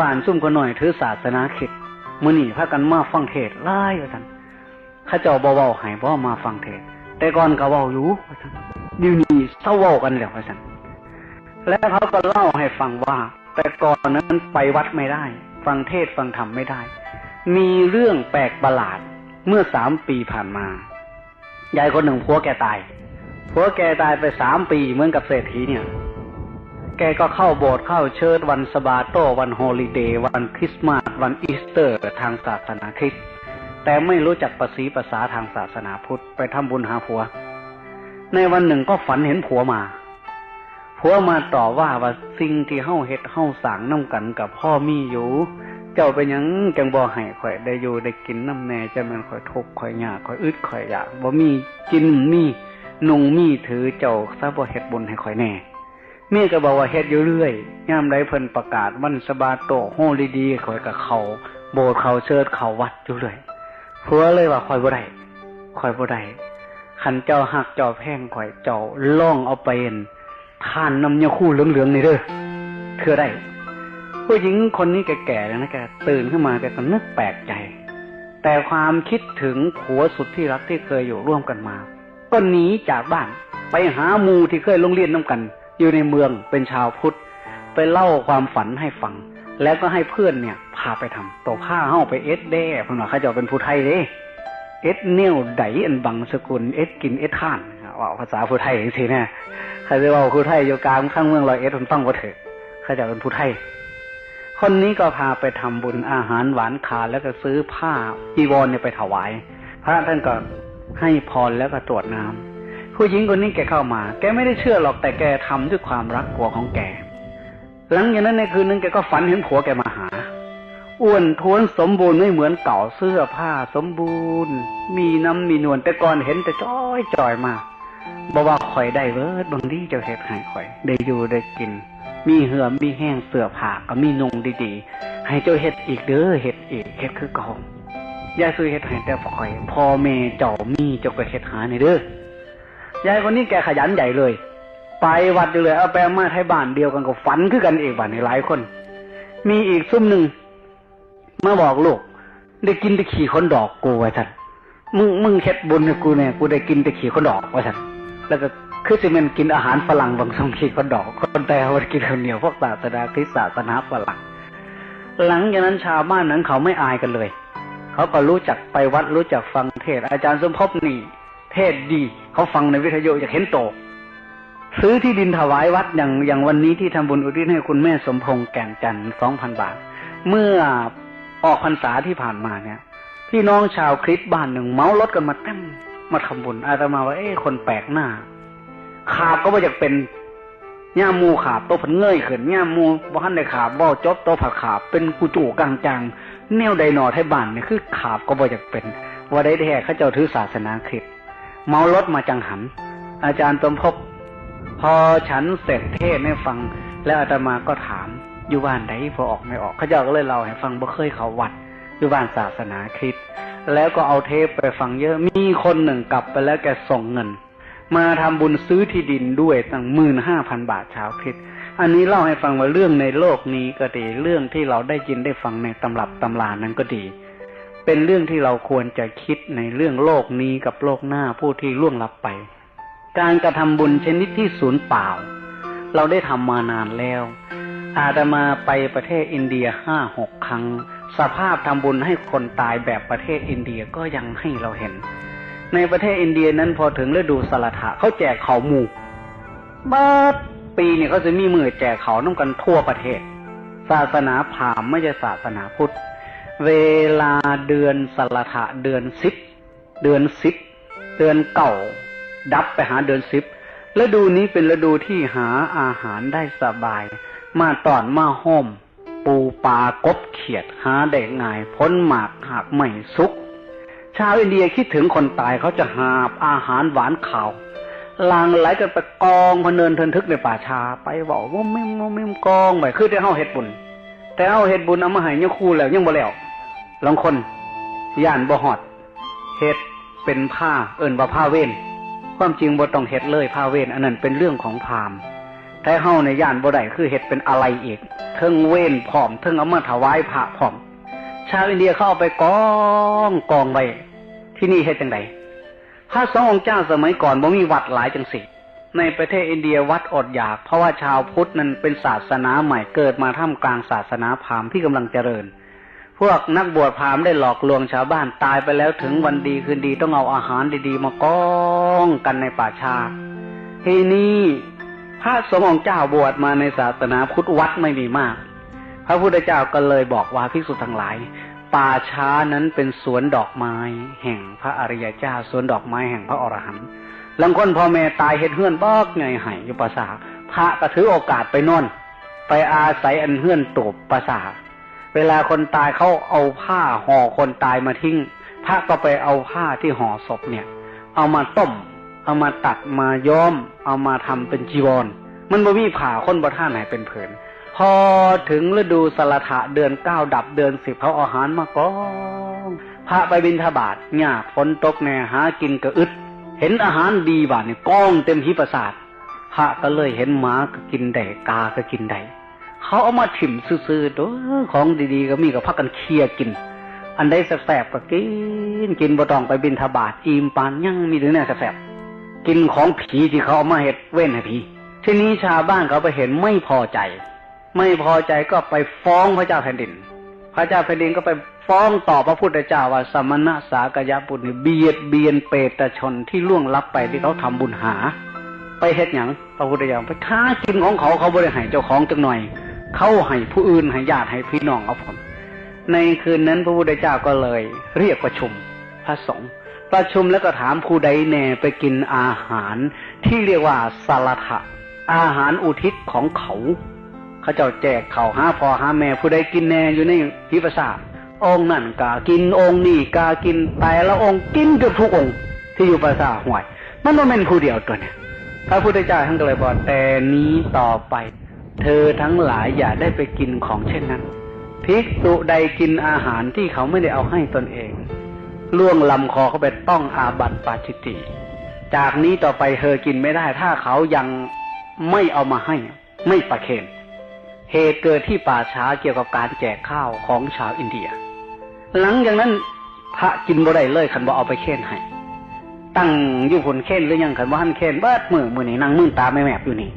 บ้านซุ่มก็หน่อยถือศาสนาคิดมื้อนี้พากันมาฟังเทศน์หลายว่าซั่นข้าเจ้าบ่เว้าให้บ่มาฟังเทศ แต่ก่อนก็เว้าอยู่ว่านดี๋ยวนี้เศร้าเว้ากันแล้วว่านและเขาก็เล่าให้ฟังว่า แต่ก่อนนั้นไปวัดไม่ได้ ฟังเทศฟังธรรมไม่ได้ มีเรื่องแปลกประหลาดเมื่อสามปีผ่านมายายคนหนึ่งผัวแกตายผัวแกตายไปสามปีเหมือนกับเศรษฐีเนี่ย แกก็เข้าโบสถ์เข้าเชิดวันสบาโต วันโฮลิเดย์ วันคริสต์มาส วันอีสเตอร์ทางศาสนาคริสต์แต่ไม่รู้จักภาษีภาษาทางศาสนาพุทธไปทำบุญหาผัว ในวันหนึ่งก็ฝันเห็นผัวมา ผัวมาต่อว่าว่าสิ่งที่เฮาเฮ็ดเฮาสร้างน้ำกันกับพ่อมีอยู่ เจ้าเป็นยังจังบ่ให้ข่อยได้อยู่ได้กินน้ำแน่จะม่นข่อยทุกข์ข่อยยากข่อยอึดข่อยอยากบ่มีกินมีนุ่งมีถือเจ้าซะบ่เฮ็ดบุญให้ข่อยแน่ มีก็บอกว่าเฮ็ดอยู่เรื่อยยามใดเพิ่นประกาศวันสบาโตโฮลิดีข่อยก็เขา โบสเขาเชิดเขาวัดอยู่เรื่อยผัวเลยว่าข่อยบ่ได้ข่อยบ่ได้คันเจ้าหักเจ้าแพงข่อยเจ้าล่องเอาไปเห็นทานน้ำยาคู่เหลืองๆนี่เด้อเคือได้ ผู้หญิงคนนี้แก่ๆแล้วนะแกตื่นขึ้นมาแกก็นึกแปลกใจ แต่ความคิดถึงผัวสุดที่รักที่เคยอยู่ร่วมกันมา ก็หนีจากบ้านไปหาหมูที่เคยลงเรียนน้ากัน อยู่ในเมืองเป็นชาวพุทธ ไปเล่าความฝันให้ฟัง แล้วก็ให้เพื่อนเนี่ย พาไปทำตัวผ้าเฮ้าไปเอ็ดแด้พนว่าเขาเจะเป็นผู้ไทยเด้เอ็ดเนียวไดอันบังสกุลเอ็ดกินเอ็ดท่านว่าภาษาผู้ไทยจริงๆนะใครจะว่าผู้ไทยอยู่กลางข้างเมืองลอยเอ็ดมันต้องก็เถอะเขาเจะเป็นผู้ไทยคนนี้ก็พาไปทำบุญอาหารหวานคาแล้วก็ซื้อผ้าอีวอนเนี่ยไปถวาย พระท่านก็ให้พรแล้วก็ตรวจน้ำ ผู้หญิงคนนี้แกเข้ามา แกไม่ได้เชื่อหรอกแต่แกทำด้วยความรักกลัวของแก หลังจากนั้นในคืนนึงแกก็ฝันเห็นผัวแกมาหา อ้วนท้วนสมบูรณ์ไม่เหมือนเก่าเสื้อผ้าสมบูรณ์ มีน้ำมีนวลแต่ก่อนเห็นแต่จ้อยจ่อยมากบอกว่าข่อยได้เวิร์ดบางทีเจ้าเฮ็ดให้ข่อย ได้อยู่ได้กิน มีเหือมีแห้งเสื้อผ้าก็มีนุ่งดีๆ ให้เจ้าเฮ็ดอีกเด้อเฮ็ดอีกเฮ็ดคือเก่าย่าซื้อเฮ็ดให้แต่ข่อยพ่อแม่เจ้ามีเจ้าก็เฮ็ดหาในเด้อ ยายคนนี้แกขยันใหญ่เลย ไปวัดอยู่เลยเอาแปลงมาไทยบ้านเดียวกันก็ฝันคือกันเองบ้านในหลายคน มีอีกซุ่มหนึ่งมาบอกลูกได้กินแต่ขี่คนดอกกูไว่าฉันมึงมึงเฮ็ดบุญให้กูเนี่ยกูได้กินแต่ขี่คนดอกไว่าฉันแล้วก็คือจะเป็นกินอาหารฝรั่งบางสองขี่คนดอก คนแต่วันกินคนเหนียวพวกศาสนาคริสต์ศาสนาฝรั่งหลังจากนั้นชาวบ้านนั้นเขาไม่อายกันเลย เขาก็รู้จักไปวัดรู้จักฟังเทศ อาจารย์สมภพนี่ เทศดี เขาฟังในวิทยุอยากเห็นโต ซื้อที่ดินถวายวัดอย่างอย่างวันนี้ที่ทำบุญอุทิศให้คุณแม่สมพงษ์แก่นจันทร์สองพันบาท เมื่อออกพรรษาที่ผ่านมาเนี่ย พี่น้องชาวคริสต์บ้านหนึ่งเมารถกันมาเต็มมาทำบุญอาตมาว่าเอ้คนแปลกหน้า ขาบก็ว่าจะเป็นย่ามูขาบโตผันเงยขึ้นย่ามูบ้านในขาบบ่จบโตผักขาบเป็นกูจู่กลางจังแนวใดหนอไทยบ้านเนี่ยคือขาบก็บ่จะเป็นว่าได้แท้เขาเจ้าถือศาสนาคริสต์ เมารถมาจังหัน อาจารย์สมภพพอฉันเสร็จเทศให้ฟัง แล้วอาตมาก็ถามอยู่บ้านไหนพอออกไม่ออกเขาเจ้าก็เลยเล่าให้ฟังบ่เคยเขาวัดอยู่บ้านศาสนาคริสต์แล้วก็เอาเทปไปฟังเยอะมีคนหนึ่งกลับไปแล้วแกส่งเงิน มาทำบุญซื้อที่ดินด้วยตั้งหมื่นห้าพันบาทชาวคริสต์อันนี้เล่าให้ฟังว่าเรื่องในโลกนี้ก็ดีเรื่องที่เราได้ยินได้ฟังในตำรับตำรานั้นก็ดี เป็นเรื่องที่เราควรจะคิดในเรื่องโลกนี้กับโลกหน้าผู้ที่ล่วงลับไป การกระทำบุญชนิดที่ศูนย์เปล่า เราได้ทำมานานแล้ว อาตมาไปประเทศอินเดียห้าหกครั้ง สภาพทำบุญให้คนตายแบบประเทศอินเดียก็ยังให้เราเห็น ในประเทศอินเดียนั้นพอถึงฤดูสลัดะเขาแจกเขาหมู่บัดปีเนี่ยเขาจะมีมือแจกเขาน้ำกันทั่วประเทศ ศาสนาพราหมณ์ไม่ใช่ศาสนาพุทธ เวลาเดือนสลัดะเดือนสิบเดือนสิบเดือนเก่า ดับไปหาเดือนสิบฤดูนี้เป็นฤดูที่หาอาหารได้สบาย มาตอนมาห้มปูปลากบเขียดหาได้ง่ายพ้นหมากหักไม่ซุก ชาวอินเดียคิดถึงคนตายเขาจะหาบอาหารหวานข่าวลางไหลกันไปกองพเนินเทินทึกในป่าชาไปบอกว่าไม่ไม่ไม่กองไปคือได้เฮาเฮ็ดบุญ แต่เฮาเฮ็ดบุญเอามาให้ยังคู่แล้วยังบ่แล้ว ลองคนย่านบ่ฮอดเฮ็ดเป็นผ้าเอิ้นว่าผ้าเว้นความจริงบ่ต้องเฮ็ดเลยผ้าเว้นอันนั้นเป็นเรื่องของพามแต่เฮาในย่านบ่ได้คือเฮ็ดเป็นอะไรอีกเทิงเว้นผอมเทิงเอามาถวายพระผอม ชาวอินเดียเข้าไปกองกองไว้ที่นี่เฮ็ดจังไดพระสององค์เจ้าสมัยก่อนบ่มีวัดหลายจังสิในประเทศอินเดียวัดอดอยาก เพราะว่าชาวพุทธนั้นเป็นศาสนาใหม่เกิดมาท่ามกลางศาสนาพราหมณ์ที่กำลังเจริญ พวกนักบวชพราหมณ์ได้หลอกลวงชาวบ้านตายไปแล้วถึงวันดีคืนดีต้องเอาอาหารดีๆ มากองกันในป่าชาทีนี้พระสงฆ์องค์เจ้าบวชมาในศาสนาพุทธวัดไม่มีมาก พระพุทธเจ้าก็เลยบอกว่าภิกษุทั้งหลาย ป่าช้านั้นเป็นสวนดอกไม้ แห่งพระอริยเจ้าสวนดอกไม้แห่งพระอรหันต์ลังคนพ่อแม่ตายเฮ็ดเฮือนบอกไงไห้อยู่ภาษาทพระก็ถือโอกาสไปนอนไปอาศัยอันเฮือนตูบภาษาท เวลาคนตายเขาเอาผ้าห่อคนตายมาทิ้ง พระก็ไปเอาผ้าที่ห่อศพเนี่ย เอามาต้ม เอามาตัดมาย้อม เอามาทำเป็นจีวร มันบ่มีผ่าคนบ่ท่านไหนเป็นเผินพอถึงฤดูสละทะเดือนเก้าดับเดือนสิบเขาอาอาหารมากองพระไปบินทบาทหญ้าฝนตกแน่หากินกระอึด เห็นอาหารดีบาดนี่ยก้องเต็มหิประสาทพระก็เลยเห็นหมาก็กินได้กาก็กินได้ เขาเอามาถิ่มซื่อๆตัวของดีๆ ก็มีก็พักกันเคลียร์กิน อันใดแสบๆก็กินกินบ่ต้องไปบินทบาทอิ่มปานยังมีถึงแน่แสบๆกินของผีที่เขาเอามาเห็ดเว้นให้ผีทีนี้ชาวบ้านเขาไปเห็นไม่พอใจ ไม่พอใจก็ไปฟ้องพระเจ้าแผ่นดิน พระเจ้าแผ่นดินก็ไปฟ้องต่อพระพุทธเจ้าว่าสมณะสากยะบุตรเบียดเบียนเปตชนที่ล่วงลับไปที่เขาทำบุญหา ไปเฮ็ดหยังพระพุทธเจ้าไปค้ากินของเขาเขาบริหารเจ้าของจังหน่อย เขาให้ผู้อื่นให้ญาติให้พี่น้องเอาผลในคืนนั้นพระพุทธเจ้าก็เลย เรียกประชุมพระสงฆ์ประชุมแล้วก็ถามผู้ใดแน่ไปกินอาหาร ที่เรียกว่าสลัทะอาหารอุทิศของเขา เขาเจ้าแจกเขาวหาพ่อห้าแม่ผู้ใดกินแน่อยู่ในพิภาษาทองค์นั่นกากินองค์นี่กากินแต่ละองค์กินเกือบทุกองค์ที่อยู่ภาษาห่วย มันไม่เป็นผู้เดียวตัวเนี่ยพระพุทธเจ้าท่านก็เลยบอกแต่นี้ต่อไป เธอทั้งหลายอย่าได้ไปกินของเช่นนั้น ภิกษุใดกินอาหารที่เขาไม่ได้เอาให้ตนเอง ล่วงลำคอเขาไปต้องอาบัติปาจิตติ จากนี้ต่อไปเธอกินไม่ได้ ถ้าเขายังไม่เอามาให้ ไม่ประเคนเหตุเกิดที่ป่าช้าเกี่ยวกับการแจกข้าวของชาวอินเดีย หลังจากนั้นพระกินบ่ได้เลยคันบ่เอาไปเค้นให้ ตั้งอยู่ผลเค้นหรือยังคันว่าหันเค้นเบิดมือมือนี่นั่งมือตาไม่แมบอยู่นี่